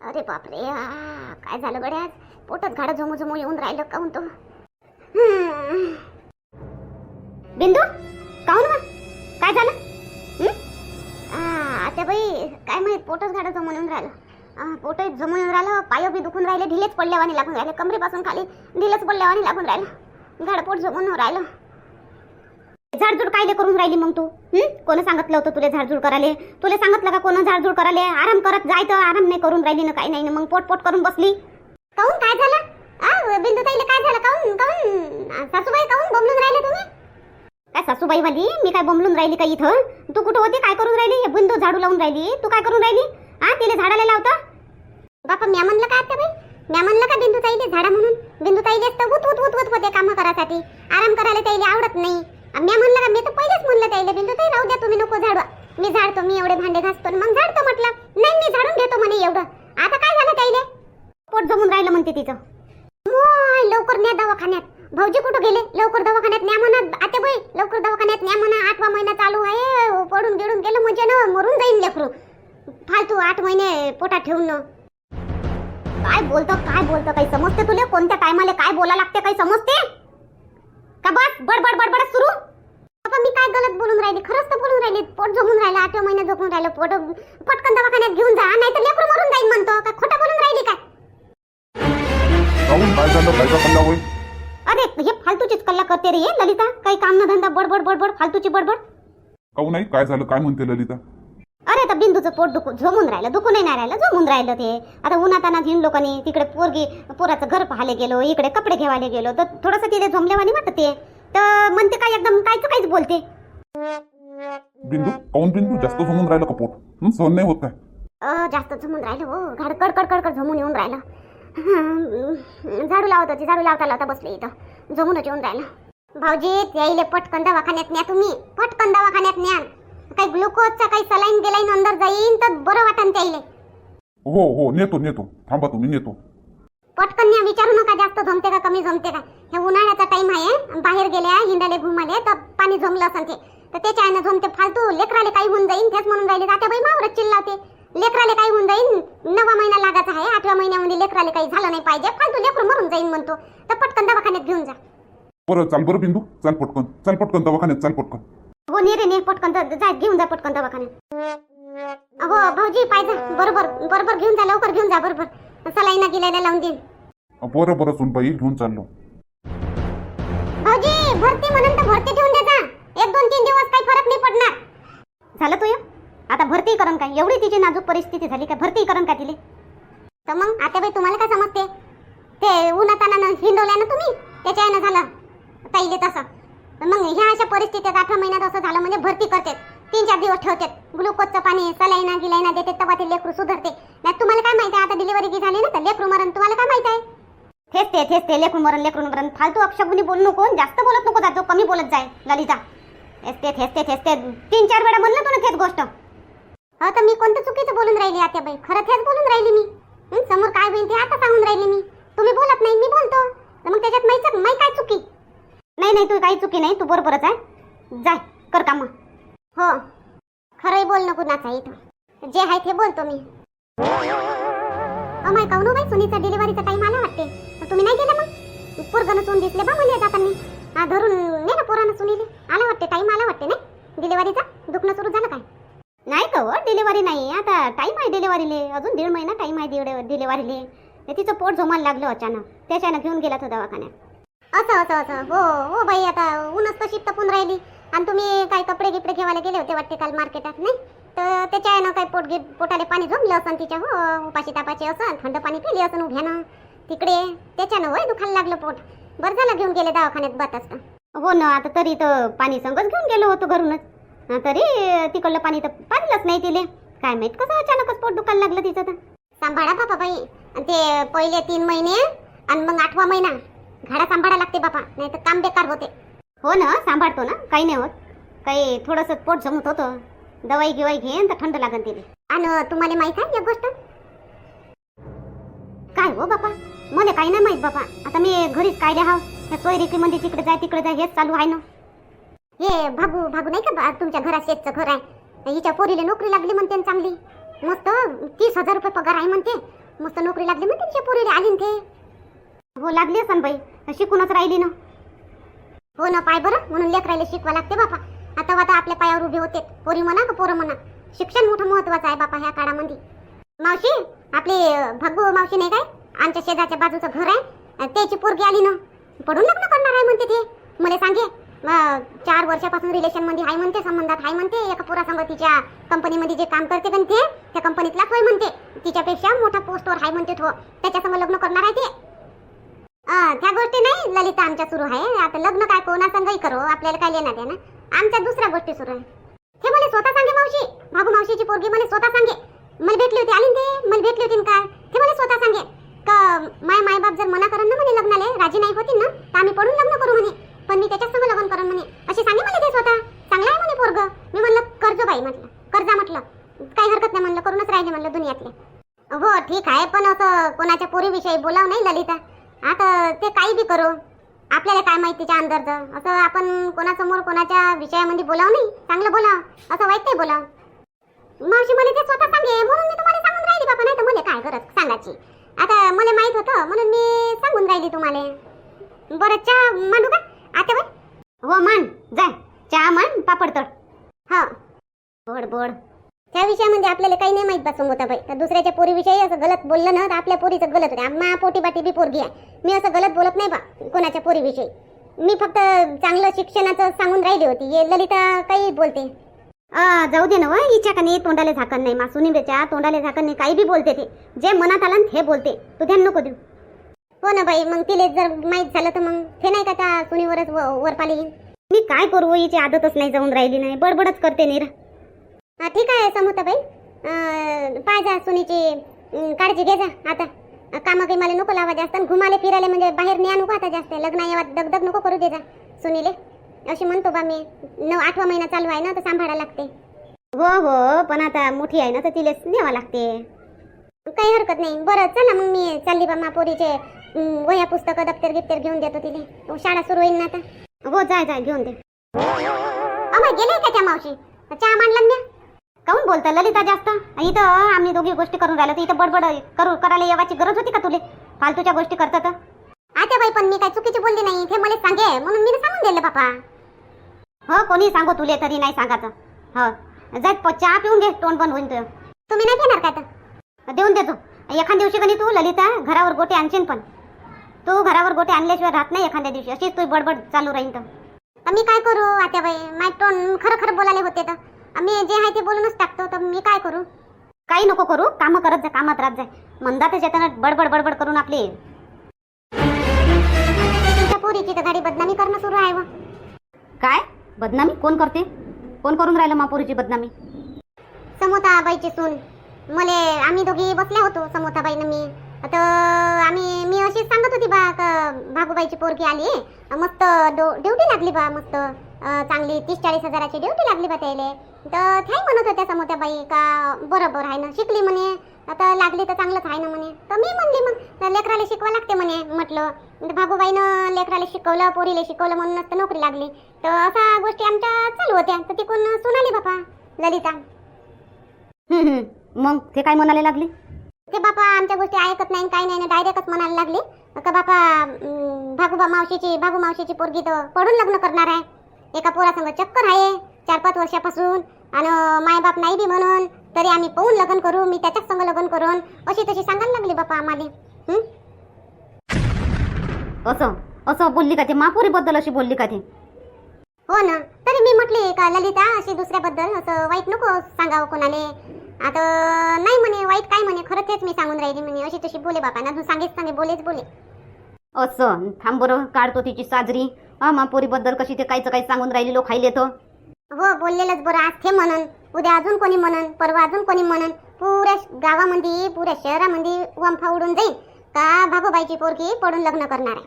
अरे बापरे आ, काय झालं गड्या आज? पोटात घाडं झोमू झोमू येऊन राहिलं का म्हणतो बिंदू काहून वा काय झालं? हं? आता बाई काय माहीत पोटच घाडं जमून येऊन राहिलं. पोट जमून येऊन राहिलं पाय बी दुखून राहिले ढिलेच पडल्यावानी लागून राहिले कमरेपासून खाली ढिलेच पडल्यावानी लागून राहिलं. घाड पोट जमून राहिलं. झाडझूड कायले करून राहिली मग तू कोण सांगितलं होतं तुला झाडझूड करायला तुला सांगितलं का कोण झाडझूड करायला आराम करत जायचं आराम नाही करून राहिली ना काही नाही मग पोट पोट करून बसली काहून काय झालं बिंदू ताईला काय झालं काहून काहून सासूबाई काहून बोंबलून राहिले तुम्ही काय सासूबाई वाली मी काय बोंबलून राहिली का इथं तू कुठं होती काय करून राहिली हे बिंदू झाडू लावून राहिली तू काय करून राहिली हा तिला झाडाला लावता बापा म्या म्हणलं का आता बाई म्या म्हणलं का बिंदू ताईले झाडा म्हणून बिंदू ताईले असतं उत उत उत होते कामं आराम करायला ताईले आवडत नाही आ, म्हणलं का मी तर पहिलेच म्हणलं त्याला बिंदू ताई राहू द्या तुम्ही नको झाडवा मी झाडतो मी एवढे भांडे घासतो मग झाडतो म्हटलं. नाही मी झाडून घेतो म्हणे एवढं. आता काय झालं ताईले पोट जमून राहिलं म्हणते तिचं. लवकर न्या दवाखान्यात. भाऊजी कुठं गेले? लवकर दवाखान्यात न्या म्हणा आते बाई. लवकर दवाखान्यात न्या म्हणा आठवा महिना चालू आहे. पडून गिडून गेलं म्हणजे ना मरून जाईन लेकरू. फालतू आठ महिने पोटात ठेवून. ना काय बोलतो काय बोलतो काही समजते तुले? कोणत्या टायमाला काय बोला लागते काही समजते? का बस बडबड बडबड सुरू. बाबा मी काय गलत बोलून राहिली? खरंच तर बोलून राहिली. पोट झोपून राहिलं आठव्या महिन्यात झोपून राहिलं. पोट पटकन दवाखान्यात घेऊन जा. नाही तर लेकरू मरून जाईन म्हणतो. काय खोटं बोलून राहिली काय? काहून काय झालं काय कल्ला होय अरे हे फालतूचीच कल्ला करते रे हे ललिता. काही काम न धंदा बडबड बडबड फालतूची बडबड. काहून नाही काय झालं? काय म्हणते ललिता? अरे आता बिंदूचं पोट दुखू झोमून राहिलं दुखून नाही राहिलं झोमून राहिलं ते. आता उन्हाताना हिंड लोकांनी तिकडे पोरगी पोराचं घर पाहायला गेलो इकडे कपडे घेवायला गेलो तर थोडंसं तिथे झोमल्यावानी वाटत ते. तर म्हणते काय एकदम कायच काहीच बोलते. बिंदू काहून बिंदू जास्त झोमून राहिलं का पोट? सहन नाही होत काय? अ, जास्त झोमून राहिलं हो. घाड कडकड कडकड झोमून येऊन राहिलं. झाडू लावत होती झाडू लावता लावता बसले इथं. झोमूनच येऊन राहिलं. भाऊजी त्याईले पटकन दवाखान्यात न्या तुम्ही. पटकन दवाखान्यात न्या. काही ग्लुकोजचा काही सलाईन गेलाईन अंदर जाईन तर बरं वाटन त्याईले हो हो नेतो नेतो. थांबा तुम्ही नेतो. पटकन विचारू नका जास्त जमते का कमी जमते का. हे उन्हाळ्याचा टाइम आहे बाहेर गेल्या हिंडाले घुमाले तर पाणी जमलं असं ते. तर त्याच्या जमते फालतू लेकराले काही होऊन जाईन तेच म्हणून राहिले आता बाई मावरच चिल्लावते. लेकराले काही होऊन जाईन नवा महिना लागायचा आहे आठव्या महिन्यामध्ये लेकराले काही झालं नाही पाहिजे फालतू लेकरू मरून जाईन म्हणतो. तर पटकन दवाखान्यात घेऊन जा. बरं चाल बरं बिंदू. चाल पटकन चाल पटकन दवाखान्यात चाल पटकन. हो ने रे ने पटकन तर घेऊन जा पटकन दवाखान्यात. हो भाऊजी पाहिजे बरोबर बरोबर घेऊन जा लवकर घेऊन जा बरोबर. सलाईना गिलायला लावून देईन. बरं बरं सुनबाई घेऊन चाललो. भाऊजी भरती म्हणून तर भरती ठेवून दे जा. एक दोन तीन दिवस काही फरक नाही पडणार. झालं तुय आता भरती करण काय? एवढी तिची नाजूक परिस्थिती झाली काय भरती करण का तिले? तर मग आता बाई तुम्हाला काय समजते? ते उन्हाताना हिंडवल्या ना तुम्ही? त्याच्या यानं झालं. ताईले तसं. मग ह्या अशा परिस्थितीत अठरा महिन्यात असं झालं म्हणजे भरती करते. तीन चार दिवस ठेवते. ग्लुकोजचं पाणी सलाईना गिलाईना देते तेव्हा ते लेकरू सुधरते. नाही तुम्हाला काय माहिती आहे? आता डिलिव्हरी की झाली ना तर लेकरू मरण तुम्हाला काय माहिती आहे? तेच ते तेच ते लेकरू मरण लेकरू मरण. फालतू अपशकुनी बोलू नको जास्त बोलत नको जातो कमी बोलत जाय ललिता. तेच ते तेच ते तेच ते. तीन चार वेळा म्हणलं तू ना तेच गोष्ट. हो तर मी कोणतं चुकीचं बोलून राहिली आता बाई? खरं तेच बोलून राहिली मी. समोर काय होईल ते आता सांगून राहिली मी. तुम्ही बोलत नाही मी बोलतो. तर मग त्याच्यात माहीत माही काय चुकी? नाही नाही तू काही चुकी नाही तू बरोबरच आहे. जाय कर काम. हो. खरंही बोल नको नाचा इथं. जे आहे ते बोलतो मी. अमाय काऊन हो बाई सुनीचा डिलिव्हरीचा टाइम आला वाटते. तर तुम्ही नाही गेले मग? पोरगानं नसून दिसले बा मला जाताना. हा धरून ने ना पोरानं सुनीले. आला वाटते टाइम आला वाटते नाही? डिलिव्हरीचा दुखणं सुरू झालं काय? नाही का हो डिलिव्हरी नाही. आता टाईम आहे डिलिव्हरीले अजून दीड महिना टाईम आहे दीड डिलिव्हरीले तिचं पोट झोमायला लागलं अचानक. त्याच्यानं घेऊन गेला तो दवाखान्यात. असं असं असं. हो हो बाई आता ऊनच तशी तपून राहिली. आणि तुम्ही काय कपडे गिपडे घेवायला गेले होते वाटते काल मार्केटात नाही? तर त्याच्या आहे ना काय पोट गे पोटाले पाणी झोमलं असं तिच्या हो. उपाशी तापाशी असं थंड पाणी पिली असं उभ्यानं तिकडे त्याच्यानं होय दुखायला लागलं पोट. बरं झालं घेऊन गेले दवाखान्यात बात असता हो ना आता तरी तर पाणी संगच घेऊन गेलो होतो घरूनच. तरी तिकडलं पाणी तर पाहिलंच नाही तिले काय माहीत कसं अचानकच पोट दुखायला लागलं तिचं तर. सांभाळा बाबा बाई. आणि ते पहिले तीन महिने आणि मग आठवा महिना. घाडा सांभाळा लागते बापा नाही तर काम बेकार होते. हो ना सांभाळतो ना काही नाही होत. काही थोडंसं पोट जमत होतं. दवाई गिवाई घेन तर थंड लागन तिथे आणि तुम्हाला माहीत आहे एक गोष्ट? काय हो बापा? मला काही नाही माहीत बापा. आता मी घरीच काय हाव. सोयरिकी मध्ये तिकडे जाय तिकडे जाय हेच चालू आहे ना. हे भागू भागू नाही का तुमच्या घरात शेतचं घर आहे. हिच्या पोरीला नोकरी लागली म्हणते चांगली. मस्त तीस हजार रुपये पगार आहे म्हणते. मस्त नोकरी लागली म्हणते तिच्या पोरीला. आली ते. हो लागली असन बाई. शिकूनच राहिली ना. हो ना पाय बरं. म्हणून लेकरायला शिकवा लागते बापा. आता आता आपल्या पायावर उभे होते पोरी म्हणा का पोरं म्हणा? शिक्षण मोठं महत्वाचं आहे बापा ह्या काळामध्ये. मावशी आपली भगू मावशी नाही काय? आमच्या शेजारच्या बाजूचं घर आहे. त्याची पोरगी आली ना. पडून लग्न करणार आहे म्हणते ते. मला सांगे चार वर्षापासून रिलेशनमध्ये आहे म्हणते संबंधात आहे म्हणते. एका पोरासंग तिच्या कंपनीमध्ये जे काम करते पण ते त्या कंपनीतला होय म्हणते. तिच्यापेक्षा मोठा पोस्टवर आहे म्हणते तो. त्याच्यासंग लग्न करणार आहे ते. त्या गोष्टी नाही ललिता आमच्या सुरू आहे. आता लग्न काय कोणासंगही करो आपल्याला काय लेणार आहे ना आमच्या दुसऱ्या गोष्टी सुरू आहे. हे मला स्वतः सांगे मावशी. भागू मावशीची पोरगी मला स्वतः सांगे. मला भेटली होती आली ते? मला भेटली होती काय? हे मला स्वतः सांगे. का माय मायबाप जर मना करून ना म्हणे लग्नाले राजी नाही होती ना तर आम्ही पडून लग्न करू म्हणे. पण मी त्याच्याच संग लग्न करून म्हणे. असे सांगे मला ते स्वतः. चांगलं आहे म्हणे पोरग. मी म्हणलं कर्ज बाई म्हटलं. कर्जा म्हटलं. काही हरकत नाही म्हणलं करूनच राहिले म्हणलं दुनियातले. हो ठीक आहे पण असं कोणाच्या पोरीविषयी बोलाव नाही ललिता. ते काही बी करू. आपल्याला काय माहिती त्याच्या अंदरचं? असं आपण कोणासमोर कोणाच्या विषयामध्ये बोलाव नाही? चांगलं बोलाव असं वाईट नाही बोलाव मावशी मला ते स्वतः सांगे. म्हणून मी तुम्हाला सांगून राहिली बाबा. नाही तर मला काय गरज सांगायची? आता मला माहीत होतं म्हणून मी सांगून राहिली तुम्हाला. बरं चहा मांडू का? आता बाई हो मान जाय चहा मान पापड तळ. हा. बोड बोड. त्या विषयामध्ये आपल्याला काही नाही माहीत बसून होता बाई तर दुसऱ्याच्या पोरीविषयी असं गलत बोललं ना तर आपल्या पोरीचं गलत होते. आम्हा पोटी बाटी बी पोरगी आहे. मी असं गलत बोलत नाही बा कोणाच्या पोरीविषयी मी फक्त चांगलं शिक्षणाचं सांगून राहिली होती. ये ललिता काही बोलते. जाऊ दे ना व, हिच्या का नाही झाकण नाही. मासुनीच्या तोंडाला झाकण नाही. काही बी बोलते ते. जे मनात आलं ना ते बोलते. तू ध्यान नको देऊ. हो ना बाई मग तिले जर माहीत झालं तर मग हे नाही का त्या सुनीवरच व- वरपाली येईन मी काय करू? हिची आदतच नाही जाऊन राहिली नाही. बडबडच करते निरा. ठीक आहे समोताबाई. पाय जा सुनीची काळजी घे जा आता. कामं काही मला नको लावा जास्त घुमाले फिरायला म्हणजे बाहेर न्या नको आता जास्त. लग्न येवा दगदग नको करू दे जा सुनीले. अशी म्हणतो बा मी. नऊ आठवा महिना चालू आहे ना तर सांभाळा लागते. हो हो पण आता मोठी आहे ना तर तिलेच न्यावा लागते. काही हरकत नाही. बरं चला मग मी चालली बा पोरीचे वह्या पुस्तकं दप्तर गिप्तर घेऊन देतो तिले. हो, शाळा सुरू होईल ना आता. हो जाय जाय घेऊन दे. गेले का त्या मावशी? चहा मांडला काऊन बोलता ललिता जास्त? इथं आम्ही दोघी गोष्टी करून राहिलो तर इथं बडबड करू करायला येवाची गरज होती का तुले? फालतूच्या गोष्टी करतात आता बाई पण मी काय चुकीची बोलली नाही. हे मला सांगे. म्हणून मी सांगून दिलं बापा. हो कोणी सांगू तुले तरी नाही सांगायचं. हो. जात चहा पिऊन घे तोंड बंद होईन तुझं. तुम्ही नाही घेणार काय तर? देऊन देतो. एखाद्या दिवशी कधी तू ललिता घरावर गोटे आणशील पण. तू घरावर गोटे आणल्याशिवाय राहत नाही एखाद्या दिवशी. अशीच तू बडबड चालू राहीन तर. मी काय करू आत्याबाई बाई? माय तोंड खरं खरं बोलायला होते तर. मी जे आहे ते बोलूनच टाकतो तर मी काय करू? काही नको करू कामं करत जा कामात राहत जाय मंदातच येताना बडबड बडबड करून आपली तुमच्या पोरीची तर गाडी बदनामी करणं सुरू आहे व. काय? बदनामी? कोण करते? कोण करून राहिलं मापुरीची बदनामी? समोताबाईची सून. मले आम्ही दोघी बसल्या होतो समोताबाईनं मी. तर आम्ही मी अशीच सांगत होती बा भागूबाईची पोरगी आली. मस्त ड्युटी लागली बा मस्त. चांगली तीस चाळीस हजाराची ड्युटी लागली बा त्याला. तर थाय म्हणत होत्या समोत्या बाई का बरोबर आहे ना शिकली म्हणे. आता लागली तर चांगलंच आहे ना म्हणे. तर मी म्हणली मग लेकराला शिकवा लागते म्हणे म्हटलं. भागूबाईनं लेकराला शिकवलं पोरीला शिकवलं म्हणूनच तर नोकरी लागली. तर अशा गोष्टी आमच्या चालू होत्या. तर तिकून सुनाली बापा ललिता. मग ते काय म्हणाले लागले? ते बापा आमच्या गोष्टी ऐकत नाही काही नाही डायरेक्टच म्हणायला लागले. का बापा भागूबा मावशीची भागू मावशीची पोरगी तर पडून लग्न करणार आहे. एका पोरासंग चक्कर आहे. चार पाच वर्षापासून आणि मायबाप नाही बी म्हणून तरी आम्ही पाहून लग्न करू मी त्याच्याच संग लग्न करून अशी तशी सांगायला लागली बापा आम्हाला? असं असं बोलली का ते? मापुरी बद्दल अशी बोलली का ते? हो ना. तरी मी म्हटली का ललिता अशी दुसऱ्याबद्दल असं वाईट नको सांगावं कोणाले. आता नाही म्हणे वाईट काय म्हणे? खरं तेच मी सांगून राहिली म्हणे. अशी तशी बोले बापा. ना तू सांगेच सांगे बोलेच बोले. असं. थांब बरं काढतो तिची साजरी. हा मापुरी बद्दल कशी ते काहीच काही सांगून राहिली लोक खायले तर हो बोललेलंच बरं. आज थे म्हणन. उद्या अजून कोणी म्हणन? परवा अजून कोणी म्हणन? पुऱ्या गावामध्ये पुऱ्या शहरामध्ये वंफा उडून जाईल का भागोबाईची पोरगी पडून लग्न करणार आहे?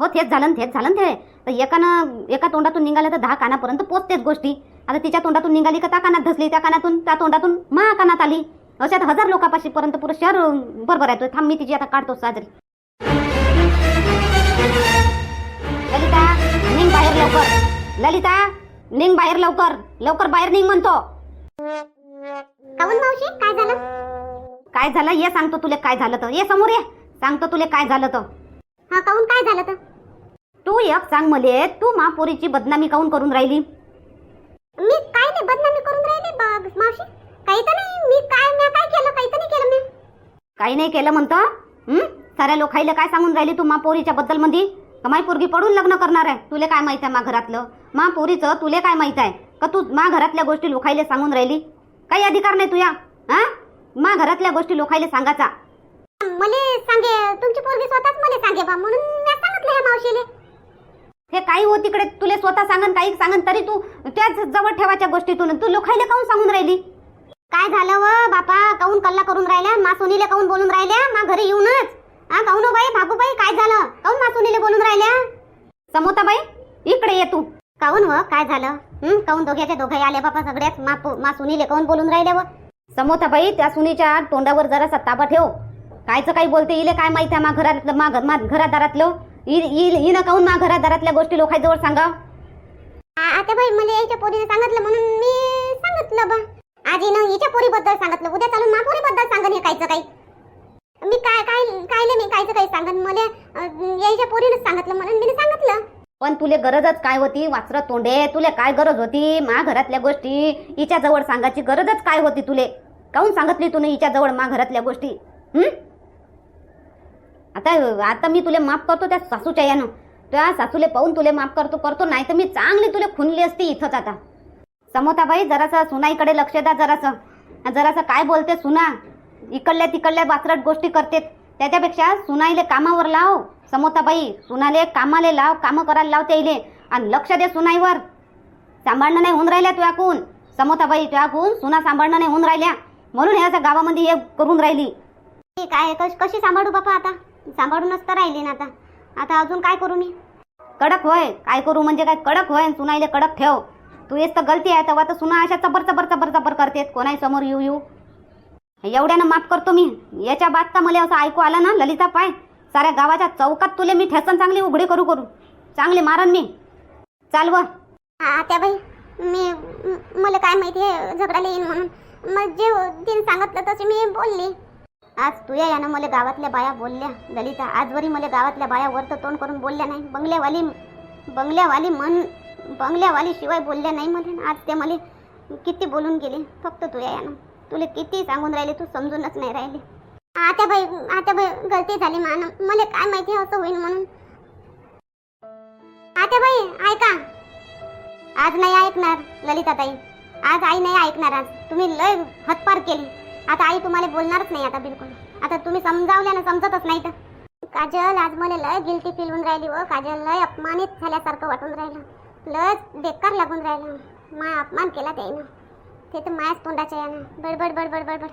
हो तेच झालं तेच झालं ते. तर एकानं एका तोंडातून निघालं तर दहा कानापर्यंत पोचतेच गोष्टी. आता तिच्या तोंडातून निघाली का त्या कानात धसली? त्या कानातून त्या तोंडातून मा कानात आली. अशात हजार लोकांपाशी पर्यंत पुरं शहर बरोबर आहे. थांब मी तिची आता काढतो साजरी. ललिता निघ बाहेर लवकर. ललिता निघ बाहेर लवकर. लवकर बाहेर निघ म्हणतो. काऊन मावशी? काय झालं? काय झालं? ये सांगतो तुले काय झालं तर. ये समोर ये. सांगतो तुले काय झालं तर. हा काहून काय झालं तर? तू एक सांग मले तू महापोरीची बदनामी काऊन करून राहिली? मी काय नाही बदनामी करून राहिली. बा- मावशी काही तर नाही. मी काय मी काय केलं काही तर नाही केलं मी. काही नाही केलं म्हणतं. हं? साऱ्या लोकाईला काय सांगून राहिली तू महापोरीच्या बद्दलमध्ये माई पोरगी पडून लग्न करणार आहे? तुले काय माहीत आहे मा घरातलं? मा पोरीचं तुले काय माहीत आहे? का तू मा घरातल्या गोष्टी लोकाईले सांगून राहिली? काही अधिकार नाही तुया हा? मा घरातल्या गोष्टी लोकाईले सांगायचा मला सांगे तुमची पोरगी स्वतःच मला सांगे बा म्हणून मी सांगितलं ह्या मावशीले. हे काही हो तिकडे तुले स्वतः सांगन काही सांगन तरी तू त्याच जवळ ठेवायच्या गोष्टीतून. तू लोकाईले काऊन सांगून राहिली? काय झालं व बापा? काऊन कल्ला करून राहिल्या? मा सोनीले काऊन बोलून राहिल्या? मा घरी येऊनच? हा काऊन हो बाई भागूबाई काय झालं? काऊन मासुनीले बोलून राहिल्या? समोताबाई इकडे ये तू. काऊन व काय झालं? हं? काऊन दोघ्याच्या दोघे आले बापा सगळ्यात? मा पो- मा काऊन बोलून राहिले व? समोताबाई त्या सुनीच्या तोंडावर जरासा ताबा ठेव. कायचं काही बोलते इले काय माहिती आहे मा घरातलं मा घर- मा घरादारातलं? हिनं काऊन मा घरादारातल्या गोष्टी लोकांजवळ सांगा? आता बाई मला याच्या पोरीने सांगितलं म्हणून मी सांगितलं बा. आजी ना हिच्या पोरीबद्दल सांगितलं उद्या चालून मा पोरीबद्दल सांगन हे कायचं काही मी काय काय कायले मी कायचं काही सांगन मला यायच्या पोरीनं सांगितलं म्हणून मी सांगितलं. पण तुले गरजच काय होती? वाचरत तोंडे तुले काय गरज होती? मा घरातल्या गोष्टी हिच्या जवळ सांगायची गरजच काय होती तुले? काऊन सांगितली तुने हिच्या जवळ मा घरातल्या गोष्टी? हं? आता आता मी तुले माफ करतो त्या सासूच्या यानं. त्या सासूले पाहून तुले माफ करतो करतो नाही तर मी चांगली तुले खुनली असती इथंच आता. समोताबाई जरासं सुनाईकडे लक्ष द्या जरासं. जरासं काय बोलते सुना? इकडल्या तिकडल्या बासरट गोष्टी करते त्याच्यापेक्षा सुनाईले कामावर लाव. समोताबाई सुनाले कामाले लाव कामं करायला लाव त्याईले आणि लक्ष दे सुनाईवर. सांभाळणं नाही होऊन राहिल्या तुझ्याकून समोताबाई तुझ्याकून सुना सांभाळणं नाही होऊन राहिल्या. म्हणून हे असं गावामध्ये हे करून राहिली. काय कश- कशी सांभाळू बापा आता? सांभाळूनच तर राहिली ना आता. आता अजून काय करू मी? कडक होय. काय करू म्हणजे काय? कडक होय आणि सुनाईले कडक ठेव. तू येस तर गलती आहे तेव्हा तर सुना अशा चबर चबर चबर चबर करते कोणाही समोर येऊ येऊ. एवढ्यानं माफ करतो मी. याच्या बाद मला असं ऐकू आलं ना ललिता पाय. साऱ्या गावाच्या चौकात तुले मी ठेसन चांगली उघडी करू करू. चांगली मारन मी. चालव त्या बाई मी मला काय माहिती आहे झगडायला येईन म्हणून. मग जे दिन सांगितलं तसे मी बोलली. आज तुया यानं मला गावातल्या बाया बोलल्या. ललिता आजवरी मला गावातल्या बाया वरतं तोंड करून बोलल्या नाही. बंगल्यावाली बंगल्यावाली मन बंगल्यावाली शिवाय बोलल्या नाही मला आज ते मला किती बोलून गेले. फक्त तुया यानं. तुला किती सांगून राहिले तू समजूनच नाही राहिले. आता भाई आता भाई गलती झाली मान मला काय माहिती असं होईल म्हणून. आता भाई ऐका. आज नाही ऐकणार ललिता ताई आज आई नाही ऐकणार आज. तुम्ही लय हतपार केली. आता आई तुम्हाला बोलणारच नाही आता बिलकुल. आता तुम्ही समजावल्या ना समजतच नाही तर काजल आज मला लय गिल्टी फील होऊन राहिली व काजल लय अपमानित झाल्यासारखं वाटून राहिलं. लय बेकार लागून राहिलं. मा अपमान केला त्याईनं. ते तर मायाच तोंडाच्या यानं. बडबड बडबड बडबड.